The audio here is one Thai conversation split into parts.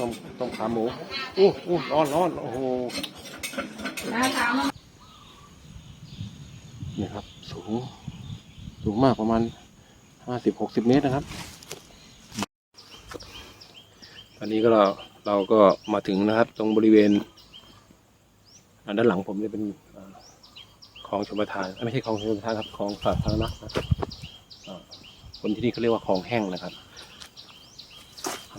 ต้มต้มขาหมูอู้อู้ร้อนร้อนโอ้โหน้าถามว่านี่ครับ สูง สูงมากประมาณห้าสิบหกสิบเมตรนะครับ ตอนนี้ก็เราเราก็มาถึงนะครับ ตรงบริเวณด้านหลังผมจะเป็นคลองชลประทาน ไม่ใช่คลองชลประทานครับคลองสาธารณะนะครับอ่าคนที่นี่เขาเรียกว่าคลองแห้งนะครับ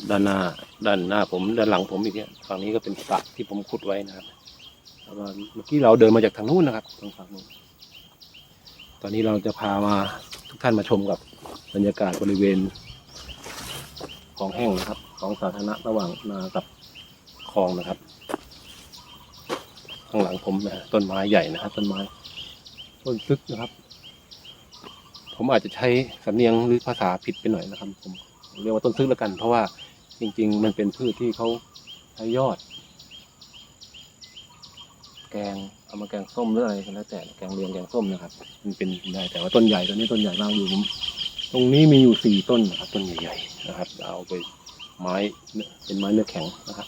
ด้านหน้า ด้านหน้าผมด้านหลังผมอีกเนี่ยฝั่งนี้ก็เป็นสระที่ผมขุดไว้นะครับแล้วก็เมื่อกี้เราเดินมาจากทางนู้นนะครับทางฝั่งนู้นตอนนี้เราจะพามาทุกท่านมาชมกับบรรยากาศบริเวณ ของแห้งนะครับ ของสาธารณะระหว่างนากับคลองนะครับ ข้างหลังผมนะต้นไม้ใหญ่นะครับต้นไม้ ต้นซึกนะครับ ผมอาจจะใช้สำเนียงหรือภาษาผิดไปหน่อยนะครับ ผมเรียกว่าต้นซึกแล้วกัน เพราะว่า จริง ๆ มันเป็นพืชที่เขาใช้ยอด แกงเอามาแกงส้มหรืออะไรก็แล้วแต่แกงเลียงแกงส้มนะครับ มันเป็นได้แต่ว่าต้นใหญ่ต้นนี้ต้นใหญ่มากอยู่ผมตรงนี้มีอยู่สี่ต้นนะครับ ต้นใหญ่ๆนะครับ เอาไปไม้เป็นไม้เนื้อแข็งนะครับ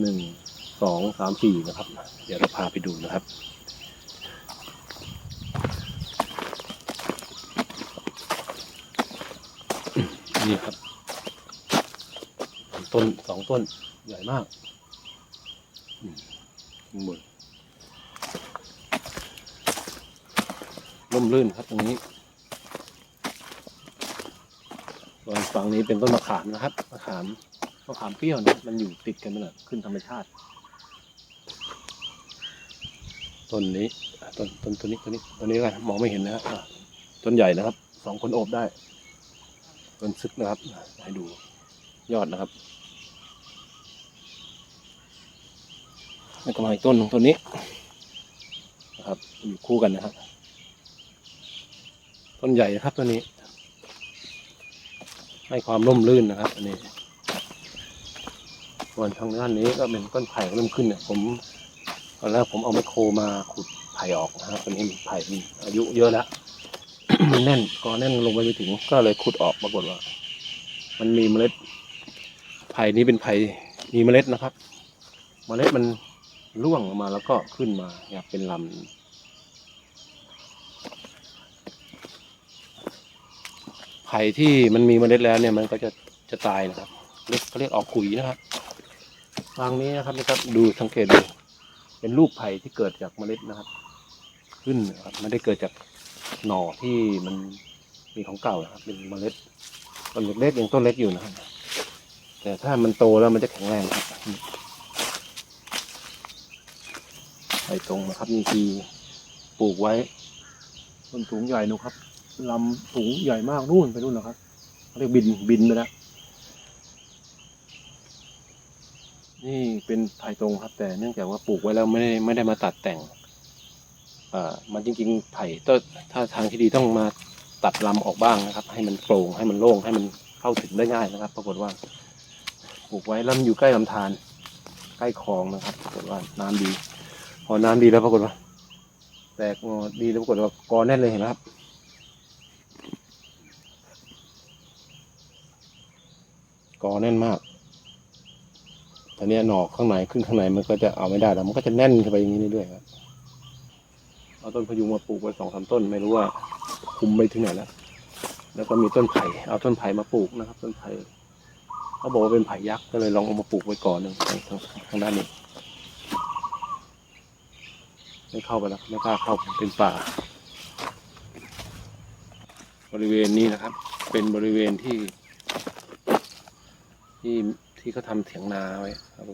หนึ่งสองสามสี่นะครับ เดี๋ยวเราพาไปดูนะครับนี่ครับ ต้นสองต้นใหญ่มากข้างบนร่มรื่นครับตรงนี้ส่วนฝั่งนี้เป็นต้นมะขามนะครับมะขามมะขามเปรี้ยวนะมันอยู่ติดกันไปเลยขึ้นธรรมชาติต้นนี้อะต้นต้นต้นนี้ต้นนี้ต้นนี้กันมองไม่เห็นนะครับอะต้นใหญ่นะครับสองคนโอบได้ต้นซึกนะครับให้ดูยอดนะครับ แล้วก็มาอีกต้นหนึ่งต้นนี้นะครับอยู่คู่กันนะครับ ต้นใหญ่นะครับต้นนี้ ให้ความร่มรื่นนะครับอันนี้ส่วนทางด้านนี้ก็เป็นต้นไผ่เริ่มขึ้นเนี่ยผมตอนแรกผมเอาไมโครมาขุดไผ่ออกนะครับตอนนี้ไผ่มีอายุเยอะแล้วมันแน่นก็แน่นลงไปไม่ถึง ก็เลยขุดออกปรากฏว่า มันมีเมล็ดไผ่นี้เป็นไผ่มีเมล็ดนะครับ เมล็ดมัน ร่วงออกมาแล้วก็ขึ้นมาอยากเป็นลำไผ่ที่มันมีเมล็ดแล้วเนี่ยมันก็จะจะตายนะครับเรียกเขาเรียกออกขุยนะครับฟางนี้นะครับนะครับดูสังเกตดูเป็นรูปไผ่ที่เกิดจากเมล็ดนะครับ ขึ้นนะครับไม่ได้เกิดจากหน่อที่มันมีของเก่านะครับ เป็นเมล็ดต้นเล็กๆยังต้นเล็กอยู่นะครับแต่ถ้ามันโตแล้วมันจะแข็งแรงครับ ไผ่ตรงนะครับนี่คือปลูกไว้ต้นสูงใหญ่นะครับลำสูงใหญ่มากนู่นไปนู่นนะครับเรียกบินบินไปแล้วนี่เป็นไผ่ตรงครับ แต่เนื่องจากว่าปลูกไว้แล้วไม่ได้ไม่ได้มาตัดแต่งอ่อมันจริงๆไผ่ต้นถ้าทางที่ดีต้องมาตัดลำออกบ้างนะครับ ให้มันโปร่งให้มันโล่งให้มันเข้าถึงได้ง่ายนะครับ ปรากฏว่าปลูกไว้แล้วมันอยู่ใกล้ลำธารใกล้คลองนะครับ ปรากฏว่าน้ำดี อน้ำดีแล้วปรากฏว่าแตกงอดีแล้วปรากฏว่ากอแน่นเลยเห็นไหมครับกอแน่นมากตอนนี้หนอกข้างในขึ้นข้างในมันก็จะเอาไม่ได้แล้ว มันก็จะแน่นขึ้นไปอย่างนี้เรื่อยๆครับเอาต้นพะยุงมาปลูกไว้สองสามต้นไม่รู้ว่าคุมไปถึงไหนแล้วแล้วก็มีต้นไผ่เอาต้นไผ่มาปลูกนะครับ ต้นไผ่เขาบอกว่าเป็นไผ่ยักษ์ก็เลยลองเอามาปลูกไว้ก่อนหนึ่งทางทางทางด้านนี้ ไม่เข้าไปแล้วไม่กล้าเข้าเป็นป่า บริเวณนี้นะครับ เป็นบริเวณที่ ที่ที่เขาทำเถียงนาไว้ครับ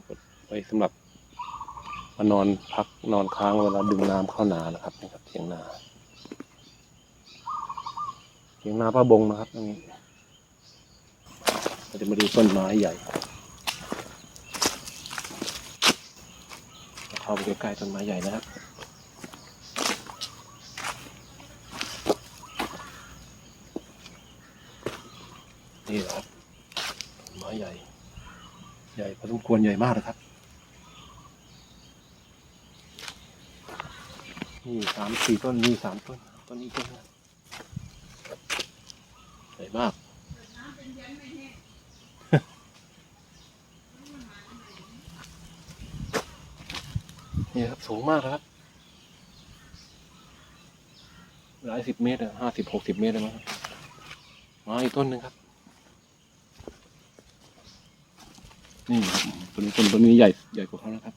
ไว้สำหรับมานอนพักนอนค้างเวลาดึงน้ำเข้านานะครับนี่ครับเถียงนาเถียงนาป้าบงนะครับตรงนี้เราจะมาดูต้นไม้ใหญ่เข้าไปใกล้ๆต้นไม้ใหญ่นะครับ นี่เหรอไม้ใหญ่ ใหญ่พอสมควรใหญ่มากนะครับ นี่สามสี่ต้นนี่สามต้น ต้นนี้ต้นใหญ่มากนี่ครับสูงมากครับ หลายสิบเมตรห้าสิบหกสิบเมตรเลยมั้งมาอีกต้นหนึ่งครับ นี่ครับต้นนี้ต้นต้นนี้ใหญ่ใหญ่กว่าเขานะครับ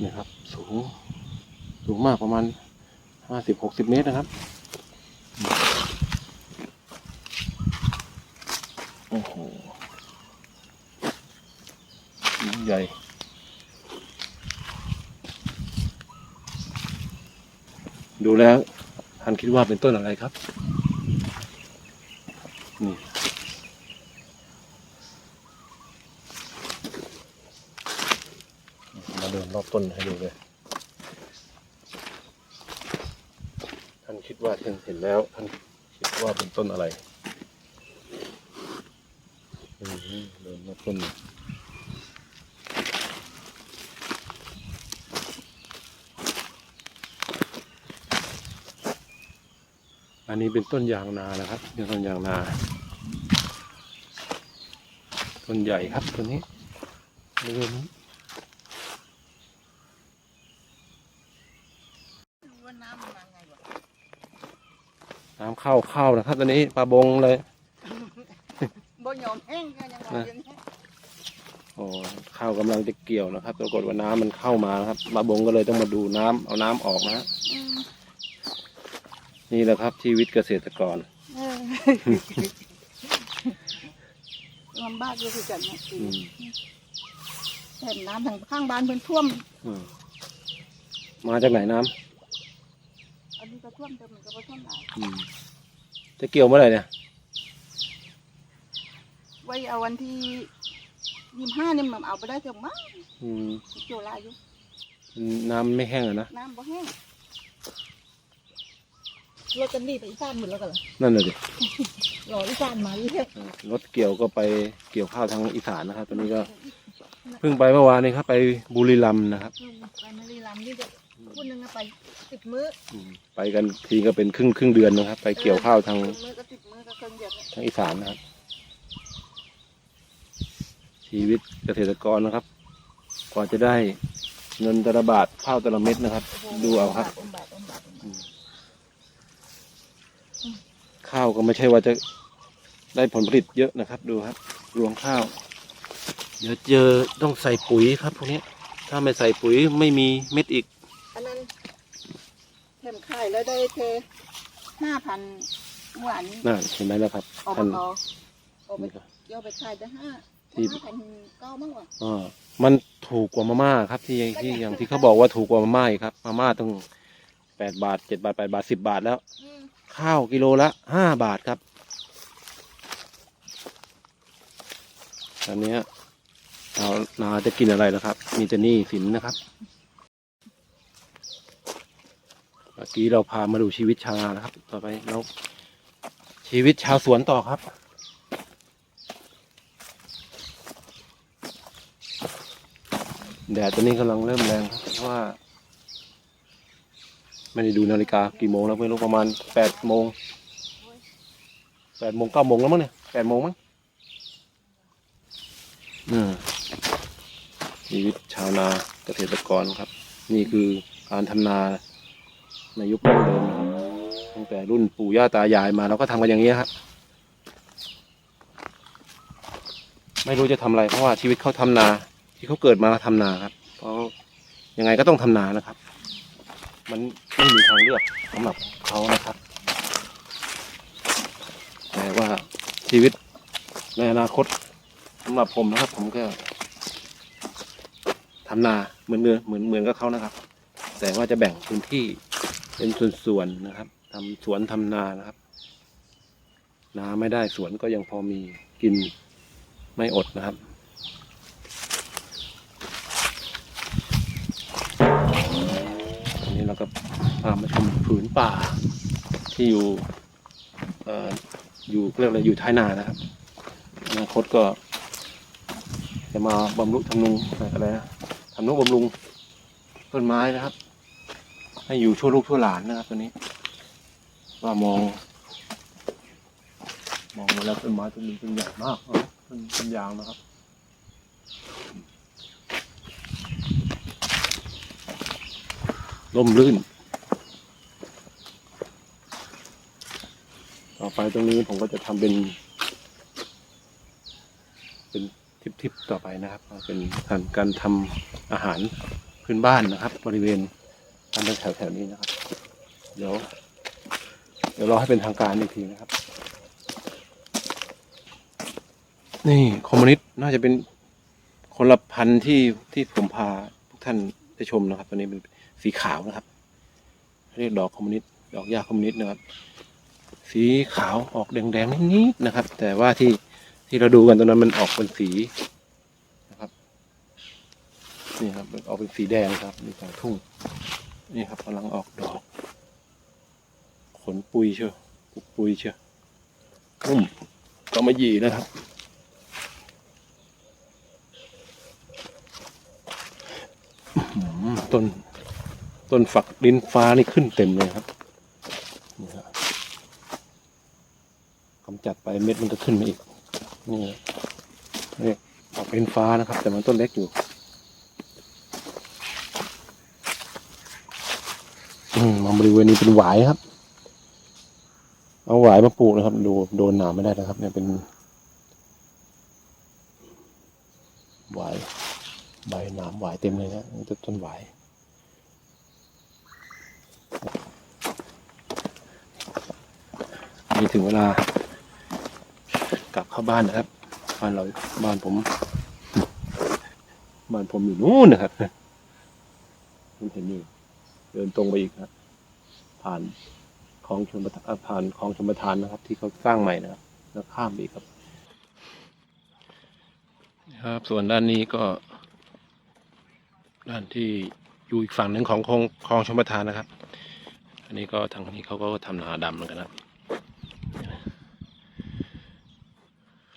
นี่ครับ สูงสูงมากประมาณห้าสิบหกสิบเมตรนะครับ โอ้โหใหญ่ดูแล้วท่านคิดว่าเป็นต้นอะไรครับ นี่มาเดินรอบ ต้นให้ดูเลย ท่านคิดว่าท่านเห็นแล้ว ท่านคิดว่าเป็นต้นอะไรเดินมาต้นอันนี้เป็นต้นยางนานะครับเป็นต้นยางนา ต้นใหญ่ครับตัวนี้บริเวณนี้ ว่าน้ำมันมาไงวะ น้ำ เข้าเข้านะครับตัวนี้ปลาบงเลยบ่ยอมแห้งก็ยังว่าอย่างนี้โอ้ข้าวกำลังจะเกี่ยวนะครับปรากฏว่าน้ำมันเข้ามานะครับปลาบงก็เลยต้องมาดูน้ำเอาน้ำออกนะฮะอืมนี่แหละครับชีวิตเกษตรกรเออลำบากอยู่คือกันนะอืมเห็นน้ำทางข้างบ้านเพิ่นท่วมอืมมาจากไหนน้ำอันนี้ก็ท่วมแต่มันก็บ่ท่วมหลายอืม จะเกี่ยวเมื่อไหร่เนี่ย ไว้เอาวันที่ยี่ห้านี่มันเอาไปได้เถึงมั้งอืมเกี่ยวหลายอยู่น้ำไม่แห้งอะนะน้ำบ่แห้งรถกันดีไปอีสานหมดแล้วกันเหรอนั่นเลยดิรออีสานมาเรื่อยรถเกี่ยวก็ไปเกี่ยวข้าวทางอีสานนะครับ ตอนนี้ก็เพิ่งไปเมื่อวานนี้ครับไปบุรีรัมย์นะครับ ไปมารีลำนี่จะ พูดนึงนะไปสิบมื้ออืมไปกันทีก็เป็นครึ่งครึ่งเดือนนะครับ ไปเกี่ยวข้าวทางสิบมื้อก็สิบมื้อก็เกินเดือนเนี่ยทางอีสานนะครับ ชีวิตเกษตรกรนะครับ กว่าจะได้เงินแต่ละบาทข้าวแต่ละเม็ดนะครับ ดูเอาครับ อมบาทอมบาทอมบาทข้าวก็ไม่ใช่ว่าจะได้ผลผลิตเยอะนะครับ ดูครับ รวงข้าว เดี๋ยวเจอต้องใส่ปุ๋ยครับพวกนี้ถ้าไม่ใส่ปุ๋ยไม่มีเม็ดอีก อันนั้นเทมขายแล้วได้เธอห้าพันหวานนั่นเห็นไหมแล้วครับออกท่านมาออกไปเกี่ยวไปขายได้ห้าที่ ห้าพันเก้ามั้งวะอ่ามันถูกกว่ามาม่าครับที่ที่อย่างที่เขาบอกว่าถูกกว่ามาม่าอีกครับ มาม่าต้องแปดบาทเจ็ดบาทแปดบาทสิบบาทแล้ว อืมข้าวกิโลละห้าบาทครับอันเนี้ยเรานาจะกินอะไรแล้วครับ มีแต่หนี่สินนะครับเมื่อ กี้เราพามาดูชีวิตชาวนานะครับ ต่อไปเราชีวิตชาวสวนต่อครับ แดดตอนนี้กำลังเริ่มแรงครับเพราะว่า ไม่ได้ดูนาฬิกากี่โมงแล้วไม่รู้ประมาณแปดโมงแปดโมงเก้าโมงแล้วมั้งเนี่ยแปดโมงมั้งอืมชีวิตชาวนาเกษตรกรครับ นี่คือการทำนา ในยุคเดิมนะครับตั้งแต่รุ่นปู่ย่าตายายมาเราก็ทำกันอย่างนี้ครับไม่รู้จะทำอะไรเพราะว่าชีวิตเขาทำนา ที่เขาเกิดมาทำนาครับเพราะยังไงก็ต้องทำนานะครับ มันไม่มีทางเลือกสำหรับเขานะครับแต่ว่าชีวิตในอนาคตสำหรับผมนะครับ ผมก็ทำนาเหมือนเดิมเหมือนเหมือนกับเขานะครับ แต่ว่าจะแบ่งพื้นที่ เป็นส่วนๆนะครับทำสวนทำนานะครับ นาไม่ได้สวนก็ยังพอมีกินไม่อดนะครับอันนี้เราก็พามาชมผืนป่าที่อยู่เอ่ออยู่เรียกอะไรอยู่ท้ายนานะครับอนาคตก็ จะมาบำรุงทำนุงอะไรนะทำนุบำรุงต้นไม้นะครับ ให้อยู่ชั่วลูกชั่วหลานนะครับตัวนี้ ว่ามอง มองมาแล้วต้นไม้ต้นนี้ต้นใหญ่มากต้นต้นยางนะครับล่มลื่น ต่อไปตรงนี้ผมก็จะทำเป็น เป็นทิปๆต่อไปนะครับ เป็นการการทำอาหารพื้นบ้านนะครับ บริเวณ ทางแถวแถวๆนี้นะครับ เดี๋ยว เดี๋ยวรอให้เป็นทางการอีกทีนะครับ นี่คอมมิวนิสต์น่าจะเป็นคนละพันธุ์ที่ที่ผมพาทุกท่านได้ชมนะครับ ตัวนี้เป็นสีขาวนะครับ เรียกดอกคอมมิวนิสต์ดอกหญ้าคอมมิวนิสต์นะครับ สีขาวออกแดงๆนิดๆนะครับ แต่ว่าที่ที่เราดูกันตรงนั้นมันออกเป็นสีนะครับนี่ครับออกเป็นสีแดงครับนี่กางทุ่ง นี่ครับกำลังออกดอก ขนปุยเชียวปุกปุยเชียวนุ่มก็มาหยีนะครับต้นต้นฝักดินฟ้านี่ขึ้นเต็มเลยครับนี่ครับกำจัดไปเม็ดมันก็ขึ้นมาอีกนี่เรียกออกเป็นฟ้านะครับ แต่มันต้นเล็กอยู่ มาบริเวณนี้เป็นหวายครับ เอาหวายมาปลูกนะครับ ดูโดนหนามไม่ได้นะครับ เนี่ยเป็นหวายใบหนามหวายเต็มเลยนะนี่ต้นหวายนี่ถึงเวลากลับเข้าบ้านนะครับบ้านเราบ้านผมบ้านผมอยู่นู่นนะครับผมเห็นอยู่ เดินตรงไปอีกนะครับผ่านคลองชลประทานผ่านคลองชลประทานนะครับ ที่เขาสร้างใหม่นะครับแล้วข้ามไปอีกครับ ครับ ส่วนด้านนี้ก็ ด้านที่อยู่อีกฝั่งหนึ่งของคลองคลองชลประทานนะครับ อันนี้ก็ทางนี้เขาก็ทำนาดำเหมือนกันนะครับ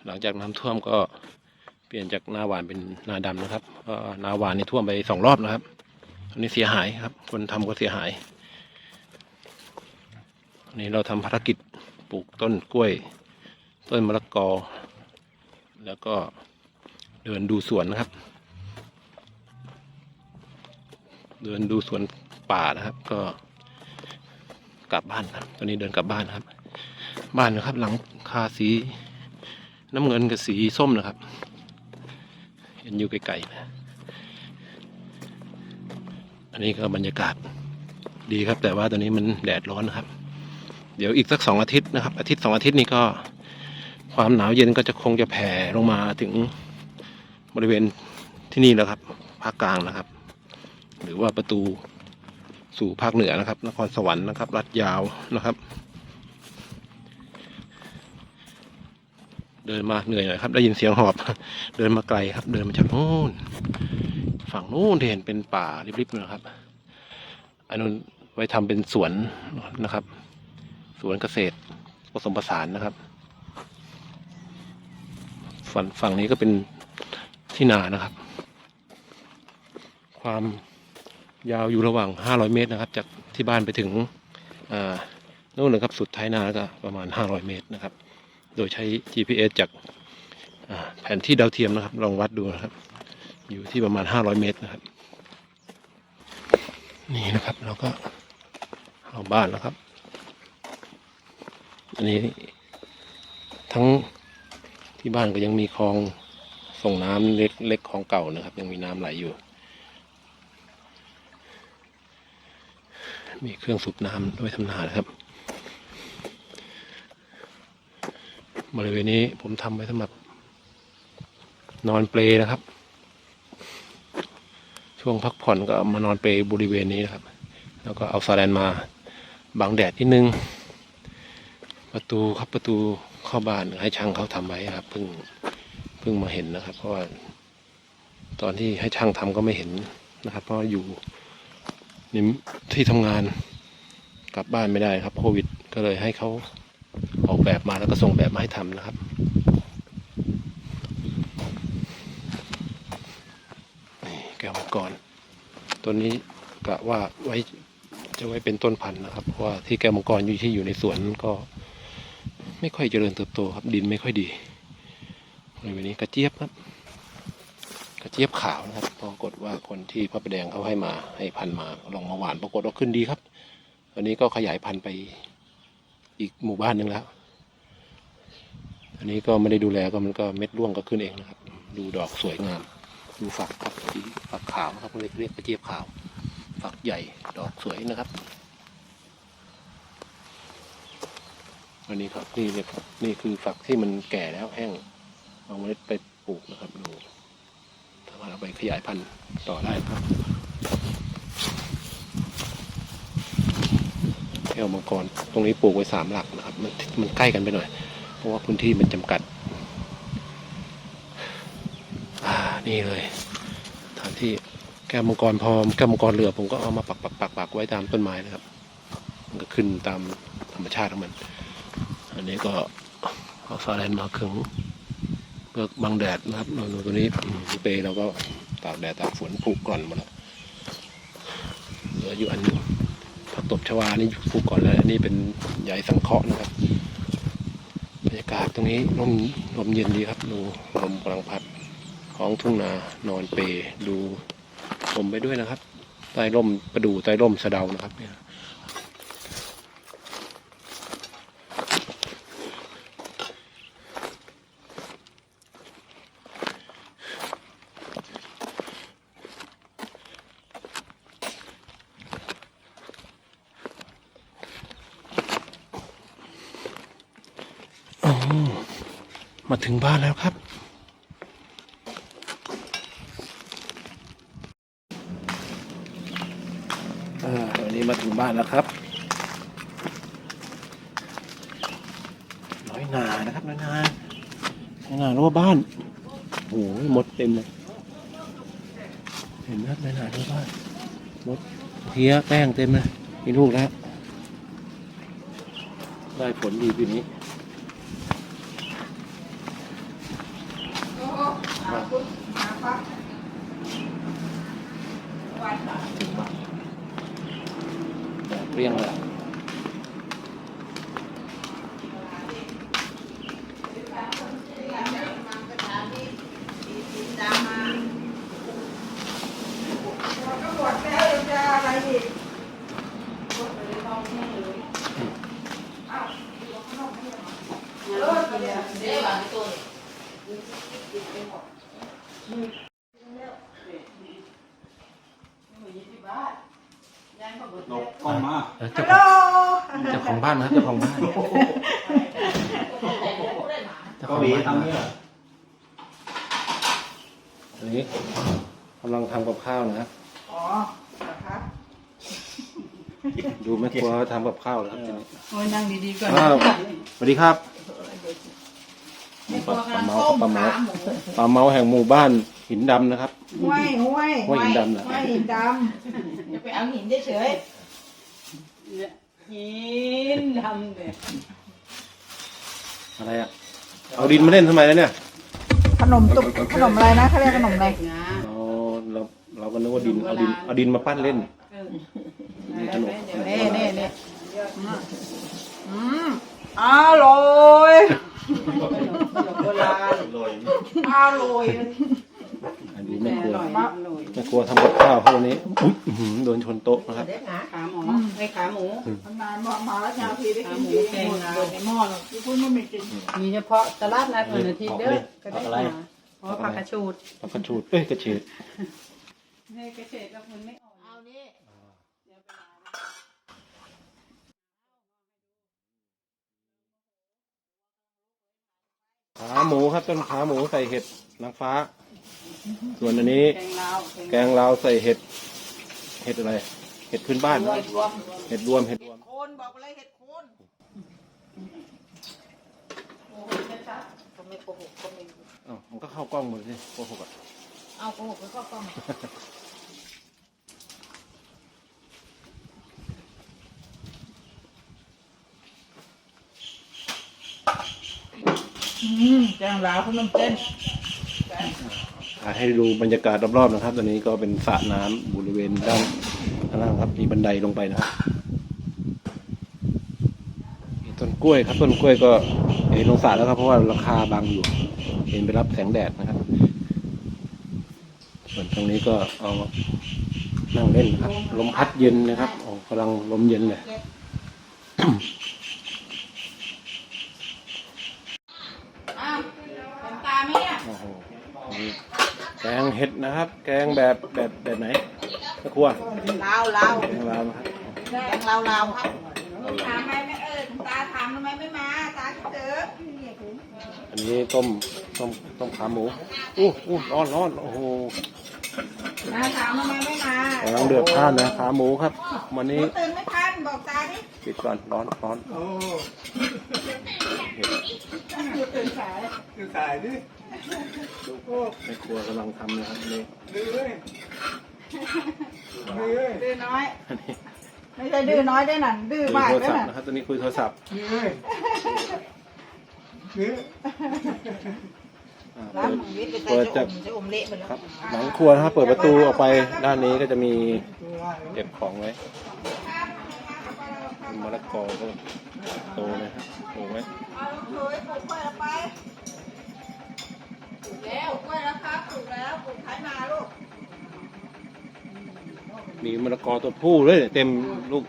หลังจากน้ำท่วมก็เปลี่ยนจากนาหวานเป็นนาดำนะครับก็นาหวานนี่ท่วมไปสองรอบนะครับ อันนี้เสียหายครับ คนทำก็เสียหายอันนี้เราทำภารกิจปลูกต้นกล้วย ต้นมะละกอ แล้วก็เดินดูสวนนะครับ เดินดูสวนป่านะครับ ก็กลับบ้านครับ ตอนนี้เดินกลับบ้านครับ บ้านนะครับ หลังคาสีน้ำเงินกับสีส้มนะครับ เห็นอยู่ไกลๆนะ อันนี้ก็บรรยากาศดีครับ แต่ว่าตอนนี้มันแดดร้อนนะครับ เดี๋ยวอีกสักสองอาทิตย์นะครับ อาทิตย์สองอาทิตย์นี้ก็ ความหนาวเย็นก็จะคงจะแผ่ลงมาถึงบริเวณที่นี่แล้วครับภาคกลางนะครับ หรือว่าประตูสู่ภาคเหนือนะครับ นครสวรรค์นะครับลัดยาวนะครับ เดินมาเหนื่อยหน่อยครับ ได้ยินเสียงหอบ เดินมาไกลครับ เดินมาจากโนู้น ฝั่งนู้นที่เห็นเป็นป่าริบๆนะครับ อันนู้นไว้ทำเป็นสวนนะครับ สวนเกษตรผสมผสานนะครับ ฝั่งฝั่งนี้ก็เป็นที่นานะครับ ความยาวอยู่ระหว่าง 500 เมตรนะครับ จากที่บ้านไปถึงนู่นนะครับสุดท้ายนาก็ประมาณ 500 เมตรนะครับ โดยใช้ GPS จากแผนที่ดาวเทียมนะครับ ลองวัดดูนะครับ อยู่ที่ประมาณ 500 เมตรนะครับ นี่นะครับเราก็เอาบ้านแล้วครับ อันนี้ ทั้งที่บ้านก็ยังมีคลองส่งน้ำเล็กเล็กของเก่านะครับ ยังมีน้ำไหลอยู่ มีเครื่องสูบน้ำด้วยทำนานะครับ บริเวณนี้ผมทำไว้สำหรับนอนเปลนะครับ ช่วงพักผ่อนก็มานอนเปบริเวณนี้นะครับ แล้วก็เอาสแลนมาบังแดดนิดนึง ประตูครับประตูเข้าบ้านให้ช่างเขาทำไว้ครับเพิ่งเพิ่งมาเห็นนะครับ เพราะว่า ตอนที่ให้ช่างทำก็ไม่เห็นนะครับ เพราะอยู่ในที่ทำงานกลับบ้านไม่ได้ครับโควิด ก็เลยให้เขาออกแบบมาแล้วก็ส่งแบบมาให้ทำนะครับ นี่แก้วมังกร ตัวนี้กะว่าไว้จะไว้เป็นต้นพันธุ์นะครับ เพราะว่าที่แก้วมังกรอยู่ที่อยู่ในสวนก็ ไม่ค่อยเจริญเติบโตครับ ดินไม่ค่อยดีบริเวณนี้กระเจี๊ยบครับ กระเจี๊ยบขาวนะครับปรากฏว่าคนที่พระประแดงเขาให้มาให้พันธ์มาลองมาหวานปรากฏว่าขึ้นดีครับตอนนี้ก็ขยายพันธุ์ไปอีกหมู่บ้านหนึ่งแล้ว อันนี้ก็ไม่ได้ดูแลก็มันก็เม็ดร่วงก็ขึ้นเองนะครับ ดูดอกสวยงาม ดูฝักครับสีฝักขาวนะครับเรียกเรียกกระเจี๊ยบขาว ฝักใหญ่ดอกสวยนะครับอันนี้ครับนี่เลยครับนี่คือฝักที่มันแก่แล้วแห้งเอาเมล็ดไปปลูกนะครับดูสามารถเอาไปขยายพันธุ์ต่อได้ครับแก้วมังกรตรงนี้ปลูกไว้สามหลักนะครับ มันมันใกล้กันไปหน่อย เพราะว่าพื้นที่มันจำกัด อ่า นี่เลยฐานที่แก้มังกรพอแก้มังกรเหลือผมก็เอามาปักปักปักปักไว้ตามต้นไม้นะครับ มันก็ขึ้นตามธรรมชาติของมัน อันนี้ก็เอาซาแลนมาขึงเพื่อบังแดดนะครับเราดูตัวนี้เปย์เราก็ตากแดดตากฝนผูกก่อนหมดแล้วเหลืออยู่อันนึงผักตบชวานี่ผูกก่อนแล้วอันนี้เป็นใยสังเคราะห์นะครับบรรยากาศตรงนี้ลมลมเย็นดีครับดูลมกำลังพัด ท้องทุ่งนานอนเปดูลมไปด้วยนะครับใต้ร่มประดู่ใต้ร่มสะเดานะครับเนี่ยมาถึงบ้านแล้วครับ อ่าวันนี้มา ถึงบ้านแล้วครับ น้อยนานะครับน้อยนาน้อยนารั้วบ้านโอ้โหมดเต็มเลยเห็นไหมน้อยนารั้วบ้านมดเพี้ยแป้งเต็มเลยมีลูกแล้วได้ผลดีปีนี้ ถึงบ้านแบบเรียงเลย ก็หมดแล้วจะอะไรอีก นกกล้องมา เจ้า ฮัล ข โหล องเจ้าของบ้านนะครับเจ้าของบ้านเจ้าข เกา อง หลี บ้าน ทำเนี่ย อันนี้กำลังทำกับข้าวนะครับ อ๋อเหรอคะ ดูแม่ครัวทำกับข้าวแล้วครับทีนี้โอ้ยนั่งดีๆก่อนอ้าวสวัสดีครับไม่ปกลัลาวปกัลานเมาต้มปลาเมาขาหมูปลาเมาแห่งหมู่บ้านหินดำนะครับ ห้วยห้วยห้วยหินดำน่ะห้วยหินดำจะไปเอาหินเฉยหินดำเลยอะไรอะ เอาดินมาเล่นทำไมแล้วเนี่ยขนมตุกขนมอะไรนะเขาเรียกขนมอะไรงาอ๋อเราเราก็นึกว่าดินเอาดินเอาดินมาปั้นเล่น เออ นี่ขนมเน่เน่เน่อืมอร่อยโบราณโรยอร่อยอันนี้แม่อครัวร่อยมากเลยแม่ครัวทำกับข้าวเขาวันนี้อุ๊ยอื้อหือโดนชนโต๊ะนะครับขาหมูไอ้ขาหมูทำนานบอกมาแล้วชาวพีได้กินหมูดีแกงหมดลาวเปิดในหม้อหรอกที่พูดไม่มีกินมีเฉพาะตลาดนัดวันอาทิตย์เด้อก็ได้มาเพราะผักกระชูดแล้วก็ชูดเอ้ยกระเฉดในเกษตรกับคนไม่ออก เอานี่ ขาหมูครับต้นขาหมูใส่เห็ดนางฟ้า ส่วนอันนี้แกงลาวแกงลาวใส่เห็ด เห็ดอะไร เห็ดพื้นบ้านนะรวมเห็ดรวมเห็ดรวม โคนบอกไปเลยเห็ดโคนก็ไม่โกหกก็ไม่อ้าวมันก็เข้ากล้องหมดสิโกหกอะเอาโกหกไปเข้ากล้อง อืมแกงลาวขนมเส้นถ่าให้ดูบรรยากาศรอบๆนะครับ ตอนนี้ก็เป็นสระน้ำบริเวณด้านข้างล่างครับ มีบันไดลงไปนะครับมีต้นกล้วยครับ ต้นกล้วยก็เห็นลงสระแล้วครับ เพราะว่าราคาบางอยู่ เห็นไปรับแสงแดดนะครับ ส่วนตรงนี้ก็เอานั่งเล่นนะครับ ลมพัดเย็นนะครับโอ้กำลังลมเย็นเลย อ้าวเห็น ตาไหมเนี่ยโอ้โหนี่แกงเห็ดนะครับ แกงแบบแบบแบบไหนตะครัวลาวลาวแกงลาวนะครับแกงลาวลาวครับถามไหมไม่เออตาถามทำไมไม่มา ตาคิดถึงอันนี้ต้มต้มต้มขาหมูอู้อู้ร้อนร้อนโอ้โหตาถามทำไมไม่มากำลังเดือดพล่านนะขาหมูครับ วันหนูนี้ ตื่นไม่ทัน บอกตาดิปิดก่อน ร้อนร้อนโอ้เห็ดหนูตื่นสายดูสายดิโอ้ในครัวกำลังทำนะครับนี่ดื้อเลยดื้อเลยดื้อน้อยอันนี้ไม่ใช่ดื้อน้อยได้หนันดื้อคุยมากโทรได้ศัพหนัท์นนะครับตอนนี้คุยโทรศัพท์ดื้อเลยดื้ออ่าร้านเปิดของวิทย์ไปเปิดจะจากอมจะอมเละไปแล้วครับหลังครัวนะครับเปิดประตูออกไปด้านนี้ก็จะมีตัวเก็บของไว้ มะละกอก็โตเลยครับโตไหมเอาลูกเขยปลูกกล้วยล้วไปปลูกแล้วกล้วยแล้วครับปลูกแล้วปลูกขายมาลูกมีมะละกอตัวผู้เลยเต็มลูก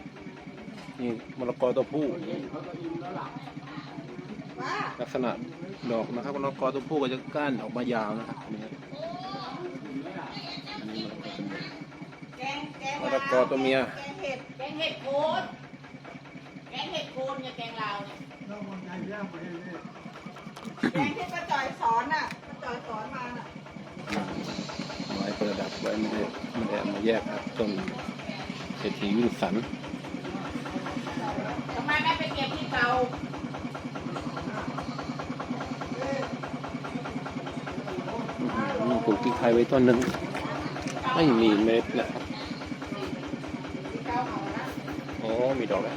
นี่มะละกอตัวผู้ ว่าลักษณะดอกนะครับมะละกอตัวผู้ก็จะก้านออกมายาวนะครับอันนี้อันนี้มะละกอตัวเมียแกงแกงมะละกอตัวเมียเห็ดแกงเห็ดโคนแกงเห็ดโค นเนี่ยแกงลาวเนี่ยเราคนงานย่างไปเรื่อยแกงที่ป้าจอยสอนน่ะป้าจอยสอนมาน่ะไว้ประดับไว้ไม่ได้ไม่ได้เอามาแยกครับต้นเศรษฐีวิลสันทำไมไม่ไปเก็บที่เก่าปลูกพริกไทยไว้ต้นหนึ่งไม่มีเม็ดนะครับอานะโอ้มีดอกแล้ว